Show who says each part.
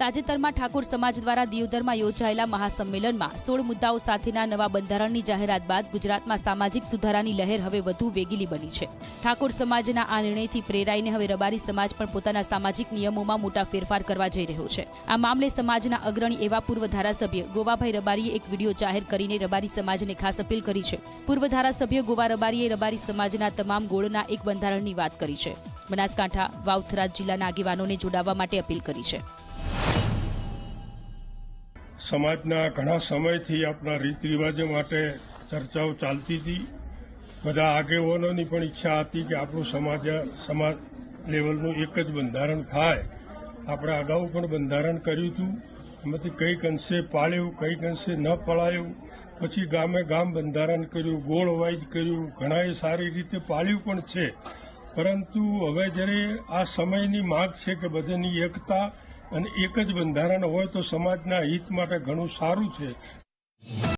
Speaker 1: તાજેતરમાં ઠાકોર સમાજ દ્વારા દિયોદરમાં યોજાયેલા મહાસંમેલનમાં સોળ મુદ્દાઓ સાથેના નવા બંધારણની જાહેરાત બાદ ગુજરાતમાં સામાજિક સુધારાની લહેર હવે વધુ વેગીલી બની છે. ઠાકોર સમાજના આ નિર્ણયથી પ્રેરાઈને હવે રબારી સમાજ પણ પોતાના સામાજિક નિયમોમાં મોટા ફેરફાર કરવા જઈ રહ્યો છે. આ મામલે સમાજના અગ્રણી એવા પૂર્વ ધારાસભ્ય ગોવાભાઈ રબારીએ એક વીડિયો જાહેર કરીને રબારી સમાજને ખાસ અપીલ કરી છે. પૂર્વ ધારાસભ્ય ગોવા રબારીએ રબારી સમાજના તમામ ગોળના એક બંધારણની વાત કરી છે. બનાસકાંઠા, વાવથરા જિલ્લાના આગેવાનોને જોડાવા માટે અપીલ કરી છે.
Speaker 2: સમાજના ઘણા સમયથી આપણા રીત રિવાજો માટે ચર્ચાઓ ચાલતી હતી. બધા આગેવાનોની પણ ઈચ્છા હતી કે આપણું સમાજ સમાજ લેવલનું એક જ બંધારણ થાય. આપણે અગાઉ પણ બંધારણ કર્યું હતું. એમાંથી કંઈક અંશે પાળ્યું, કંઈક અંશે ન પળાયું. પછી ગામે ગામ બંધારણ કર્યું, ગોળ વાઇઝ કર્યું, ઘણાએ સારી રીતે પાળ્યું પણ છે. પરંતુ હવે જ્યારે આ સમયની માગ છે કે બધાની એકતા અને એક જ બંધારણ હોય તો સમાજના હિત માટે ઘણું સારું છે.